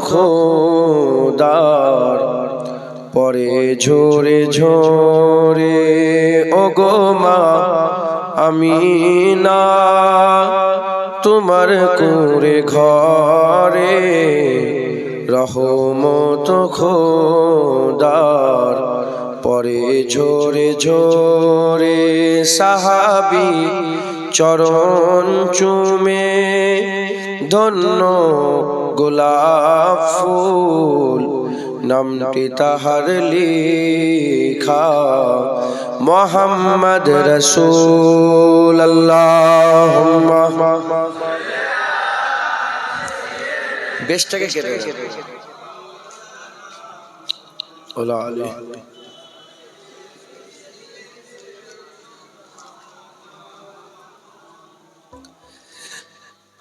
খোদার। পরে ঝরে ঝরে ওগোমা আমি না তোমার কুরে ঘরে রহমত খোদার। পরে ঝরে ঝরে সাহাবি চরণ চুমে ধন্য গোলাপ ফুল নামটি তাহার লিখা মোহাম্মদ রসুল বেশটাকে কেটে ওলা আলী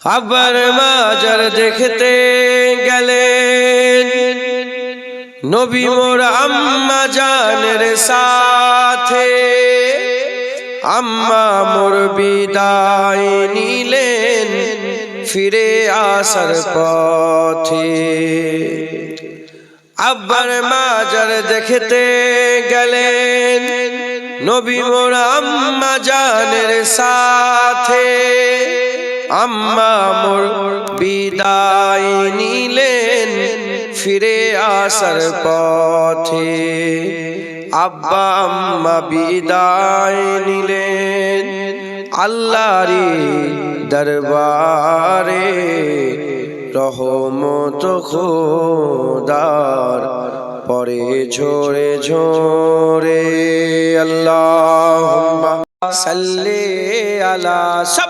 আবার মাজার দেখতে গেলেন। নবী মোর আম্মা জানের সাথে আম্মা মোর বিদায় নিলেন ফিরে আসার পথে। আব্বার মাজার দেখতে গেলেন। নবী মোর আম্মা জানের সাথে আম্মা মোর বিদায় নিলেন, ফিরে আসার পথে। আব্বা আম্মা বিদায় নিলেন আল্লাহরি দরবারে। রহমত খোদার পরে ঝরে ঝরে। আল্লাহ সাল্লে আলা সব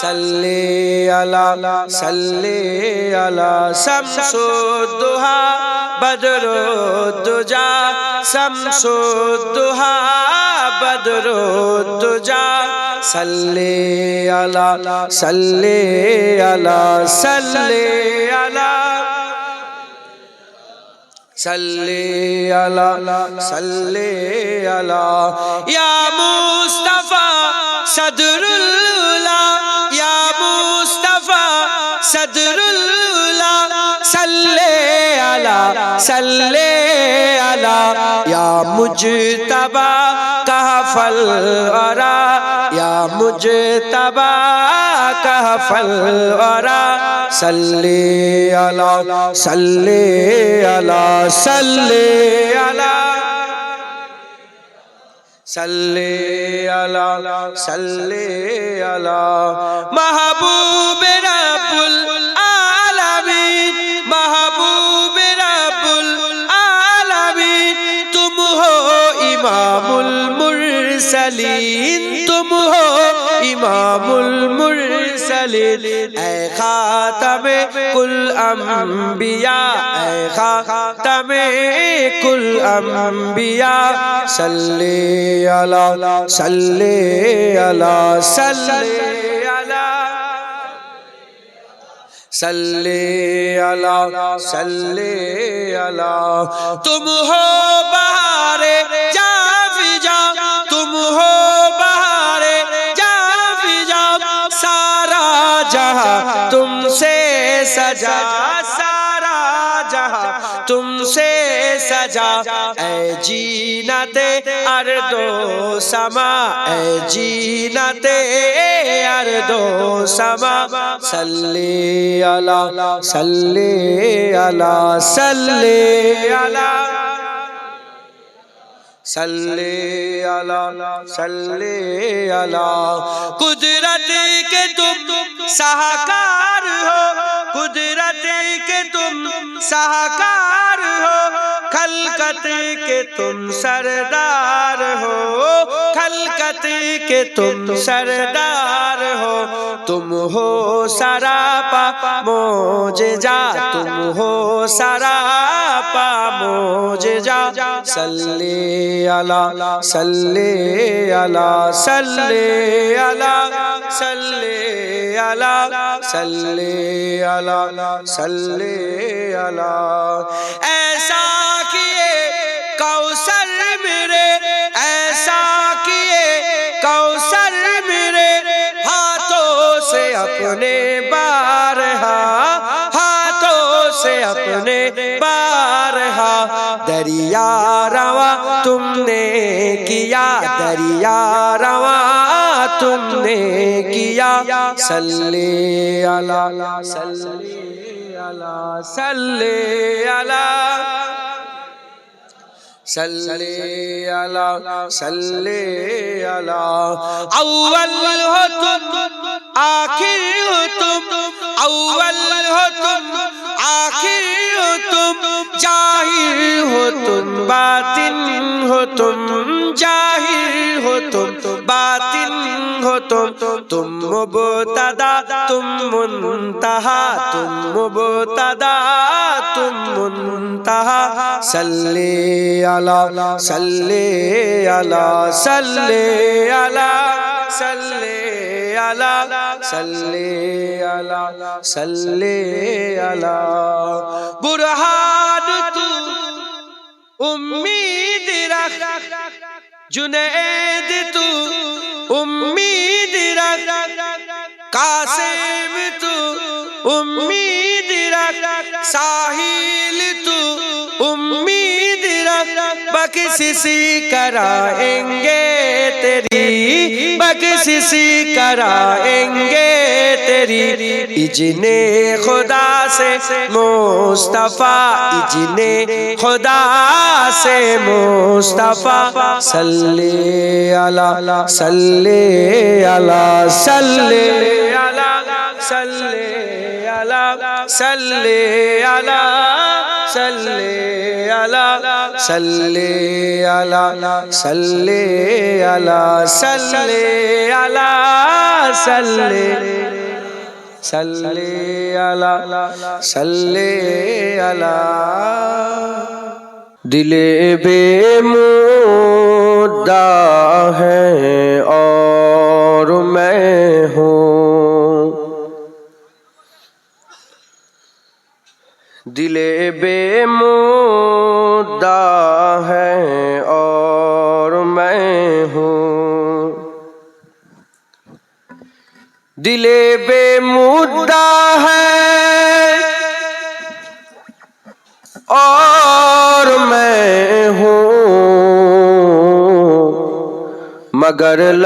সাল্লে আলা সাল্লে আলা শামসুদ্দুহা, বদরুদ্দুজা শামসুদ্দুহা, বদরুদ্দুজা, সাল্লে আলা সাল্লে আলা সাল্লে আলা সাল্লে আলা সাল্লে আলা। ইয়া মুস্তাফা সদরুল্লাহ সদরুল্লাহ সাল্লে আলা সাল্লে আলা। ইয়া মুজতবা কাহফল আরা ইয়া মুজতবা কাহফল আরা সাল্লে আলা সাল্লে আলা সাল্লে আলা। সাল্লে আলা সাল্লে আলা। মাহবুব المرسلين تم ہو امام المرسلين اے خاتم کل انبیاء اے خاتم کل انبیاء صلی علی صلی علی صلی صلی اللہ صلی اللہ تم ہو सजा सारा जहां तुमसे सजा ऐ जीनते अर्दो समा ऐ जीनते अर्दो समा सल्ले अला सल्ले अला सल्ले अला सल्ले अला सल्ले अला कुदरत के तुम साहकार हो قدرت کے تم سہاکار ہو، خلقت کے تم سردار ہو، خلقت کے تم سردار ہو۔ تم ہو سراپا موج جا تم ہو سراپا موج جا سلی اللہ، صلی اللہ صلی اللہ سلی अला सल्ले अला सल्ले अला ऐसा किए कौसर मेरे ऐसा किए कौसर मेरे हाथों से अपने बारहा हाथों से अपने बारहा दरिया रवा तुमने किया दरिया रवा तुमने किया सल्ले अला सल्ले अला सल्ले अला सल्ले अला सल्ले अला अव्वल हो तुम आखिर हो तुम अव्वल हो तुम आखिर हो तुम जाहिर हो तुम बातिन हो तुम जाहिर हो तुम बातिन हो तुम तुम मुबतदा तुम मुंतहा तुम मुबतदा तुम मुंतहा सल्ले अला सल्ले अला सल्ले अला सल्ले আলা, সাল্লি আলা সাল্লি আলা। বুরহান তু উম্মিদ রাখ, জুনেদ তু উম্মিদ রাখ। কাসিম তু উম্মিদ রাখ সাহিব بخششی کرائیں گے تیری بخششی کرائیں گے تیری اجن خدا سے مصطفیٰ اجن خدا سے مصطفیٰ صلی اللہ صلی علی صلی اللہ صلی اللہ صلی علی صلی علی صلی علی صلی علی صلی علی صلی صلی علی صلی علی دل بے مدعا ہے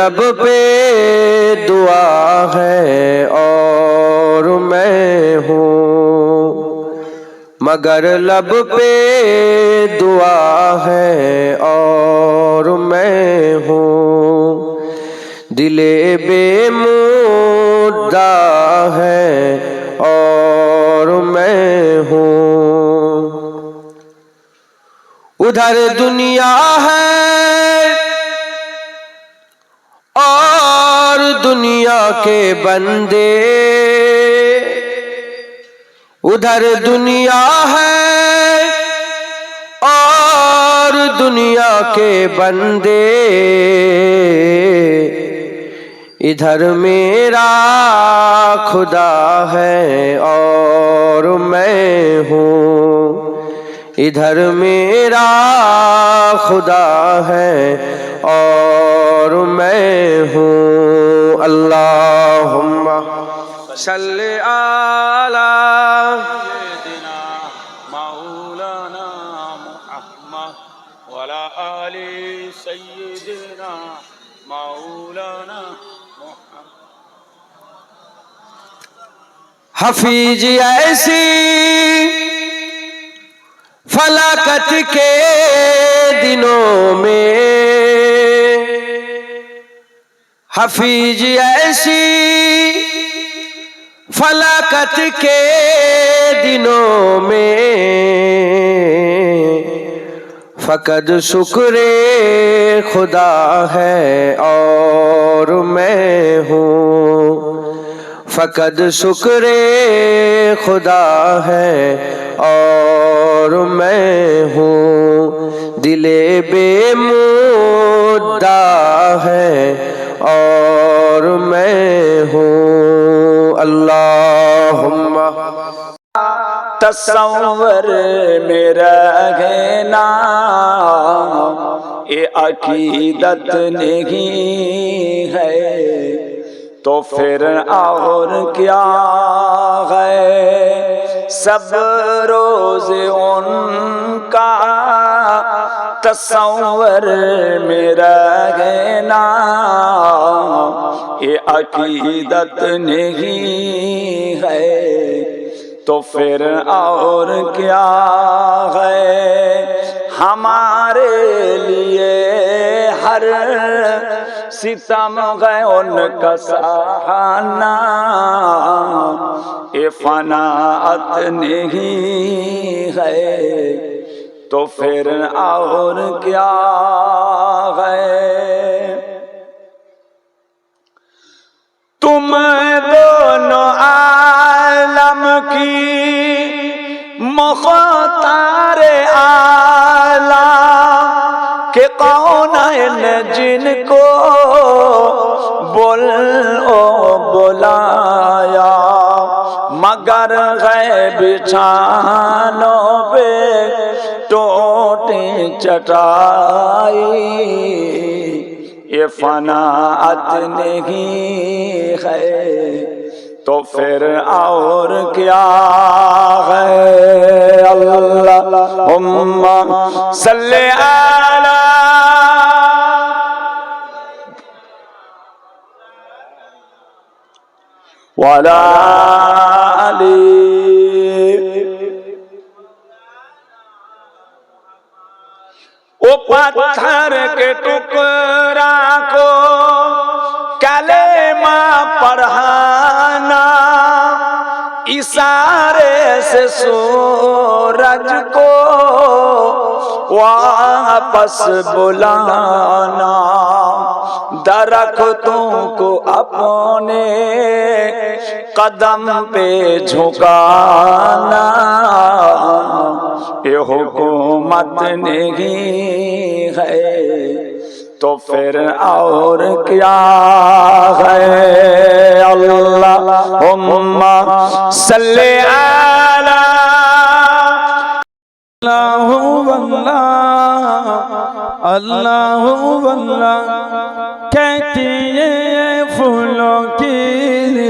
लब पे दुआ है और मैं हूँ मगर लब पे दुआ है और मैं हूँ दिले बेमुद्दा है और मैं हूँ उधर दुनिया है کے بندے ادھر دنیا ہے اور دنیا کے بندے ادھر میرا خدا ہے اور میں ہوں ادھر میرا خدا ہے اور صل على سيدنا مولانا محمد وعلى آل سيدنا مولانا محمد. حفیظ ایسی فلاکت کے دنوں میں حفیظ ایسی فلاکت کے دنوں میں فقد شکر خدا ہے اور میں ہوں۔ فقد شکر خدا ہے اور میں ہوں۔ دل بے مدعا ہے اور میں ہوں۔ اللہ تصور میرا گھنا اے عقیدت نہیں ہے۔ تو پھر اور کیا ہے؟ سب روز ان کا تصور میرا گھنا یہ عقیدت نہیں ہے۔ تو پھر اور کیا ہے؟ ہمارے لیے ہر ستم گئے ان کا سہانا۔ اے فناعت نہیں ہے۔ تو پھر اور کیا ہے؟ तुम दोनों आलम की मुख्तार आला के कौन जिनको बोल ओ बुलाया मगर गए बिछानों पे टोटी चटाई یہ فناعت نہیں ہے۔ تو پھر اور کیا ہے؟ اللہ صلی اللہ وَلَا علی او پتھر کے ٹکڑا کو کلمہ پڑھانا اشارے سے سورج کو واپس بلانا درختوں کو اپنے قدم پہ جھکانا یہ حکومت نہیں ہے تو پھر اور کیا ہے؟ اللہ صلی اللہ اللہ اللہ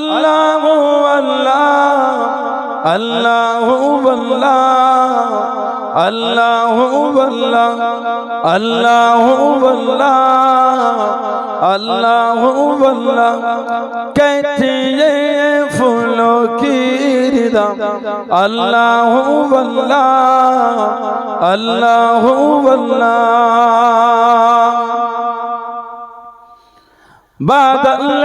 আল্লাহ আল্লাহ আল্লাহ আল্লাহ আল্লাহ আল্লাহ আল্লাহ কেথিয়ে ফুলো কিরদা আল্লাহ আল্লাহ আল্লাহ। বাদল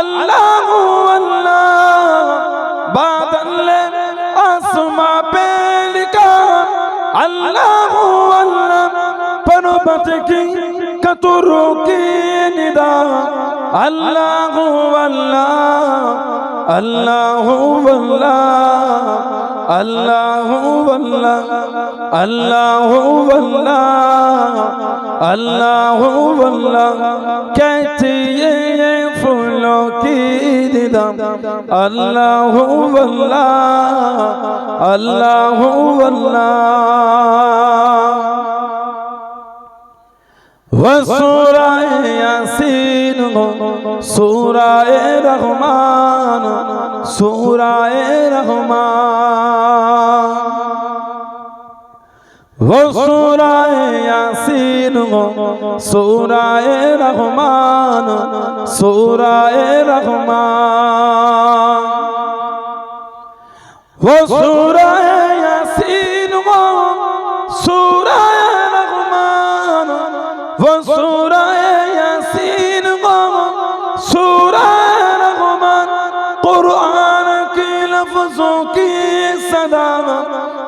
আল্লাহ আল্লাহ, বাদল আসমা পে লিখা। আল্লাহ আল্লাহ পর্বত কি কতরু কি নিদা। আল্লাহ আল্লাহ আল্লাহ আল্লাহ اللہ اللہ اللہ اللہ اللہ কি দিলাম আল্লাহ আল্লাহ সুরায়াসিন সুরায় রহমান সুরায় রহমান। সুরায় ইয়াসিন সুরায় রহমান সুরায় রহমান। সুরায়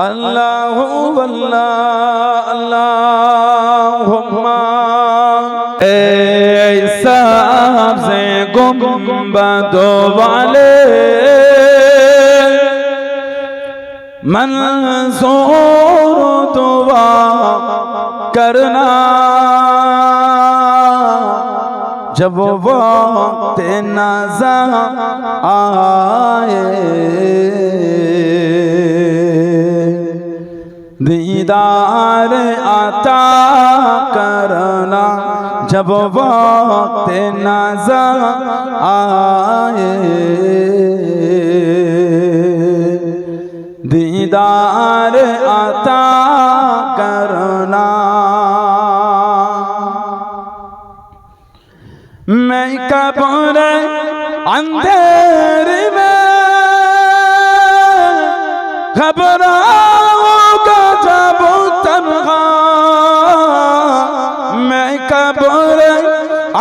আল্লাহ আল্লাহ আল্লাহ এই সাবজে গুম্বাদ ওয়ালে منظور دعا کرنا جب وقت نظر آئے دیدار عطا کرنا جب وقت نظر آئے دیدار عطا کرنا میں کبر اندھیر میں خبر آؤں گا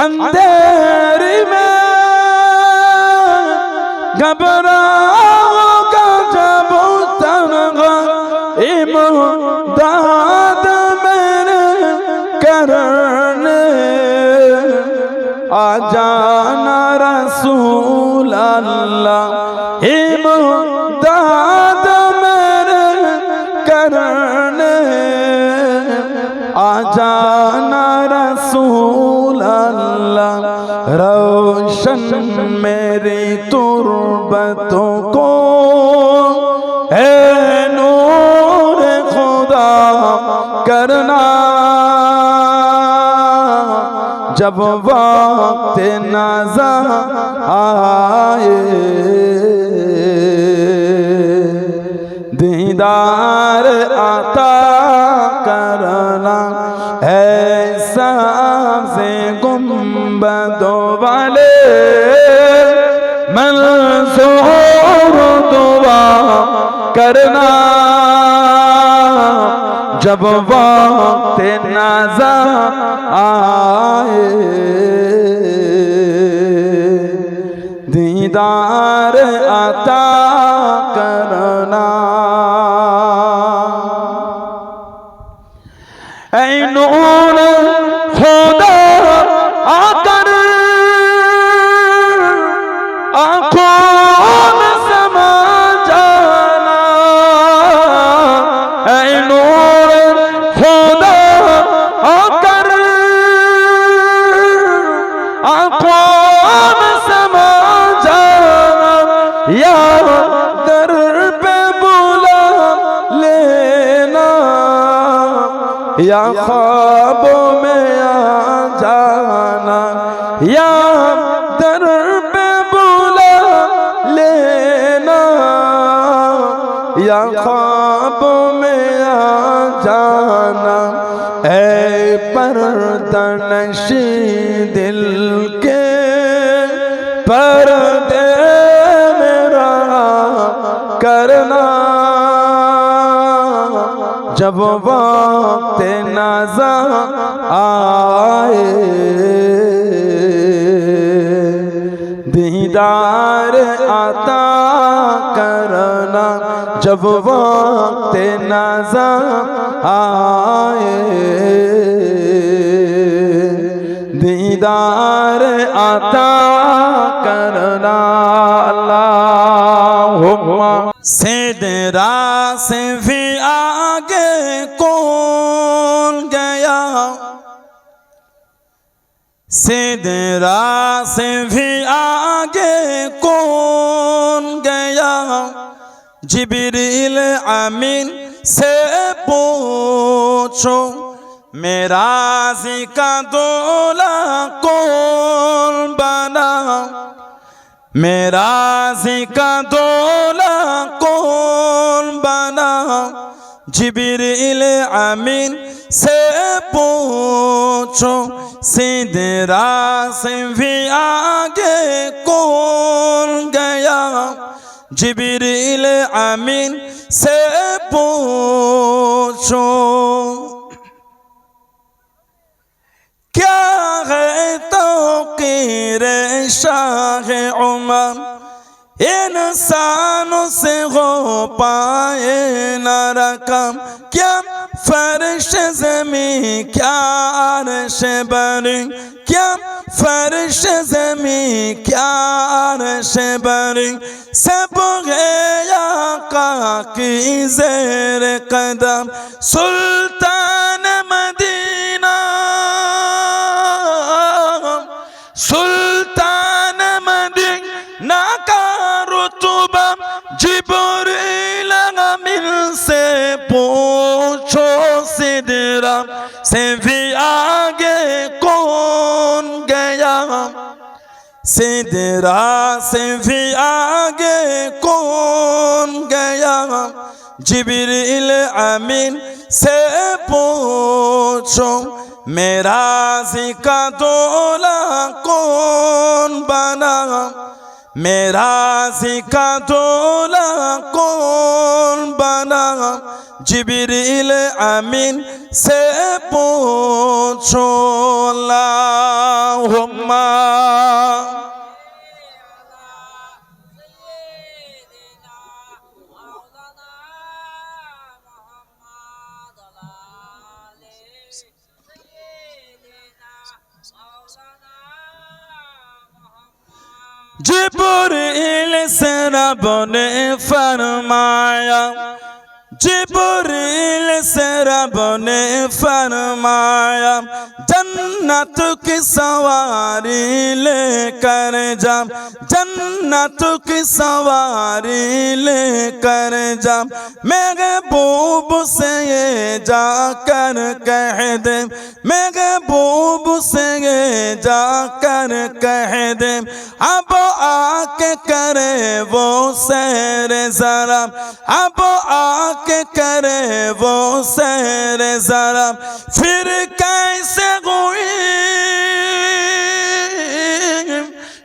अंधेरे में घबराऊंगा روشن میری تربت کو اے نور خدا کرنا جب وقت نظر آئے دیدار آتا کرنا ہے سب سے گمبدو मंसूर दुआ करना जब वक्त नजर आए پردے میرا کرنا جب وقت نظر آئے دیدار عطا کرنا جب وقت نظر آئے دیدار عطا सिदरा से भी आगे कौन गया सिदरा से भी आगे कौन गया जिबरील अमीन से पूछो मेरा का दोला कौन बना मेरा का दोला कौन बना जिबरील अमीन से पूछो सिदरा से भी आगे कौन गया जिबरील अमीन से पूछो क्या है तो शाह उमर इंसानों से हो पाए न रकम क्या फर्श जमी क्या अर्श बरी क्या फर्श जमी क्या अर्श बरी सब है आका की जेर कदम सुल्तान सिदरा से भी आगे कौन गया सिदरा से भी आगे कौन गया जिब्रील अमीन से पूछो मेरा का दोला कौन बना मेरा का दोला कौन बना জিবিরিল আমিন সে পৌঁছলা হোম্মা জিবরিল সেনা বনে ফরমায়া জিবরিল সে রব নে ফরমায়া جنت کی سواری لے کر جا جنت کی سواری لے کر جا میرے بوب سے یہ جا کر کہہ دے۔ میرے بوب سے یہ جا کر کہہ دے۔ اب آ کے کرے وہ سیر ذرا اب آ کے کرے وہ سیر ذرا پھر قویم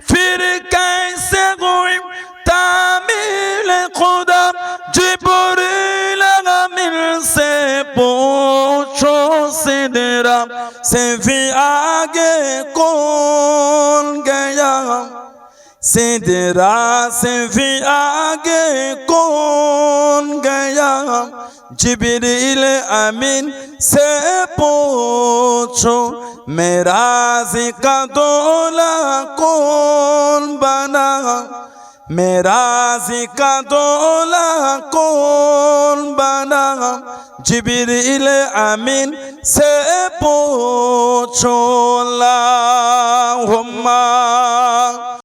فرقه سے قویم تعمیل خدا جبریل امیر سے پوچھو سدرا سے آگے کون گیا سدرا سے آگے کون گیا জিবিরিল আমিন, সে পোছো মেরাজি কা দোলা কোন বানা? মেরাজি কা দোলা কোন বানা? জিবিরিল আমিন, সে পোছোলা হোম্মা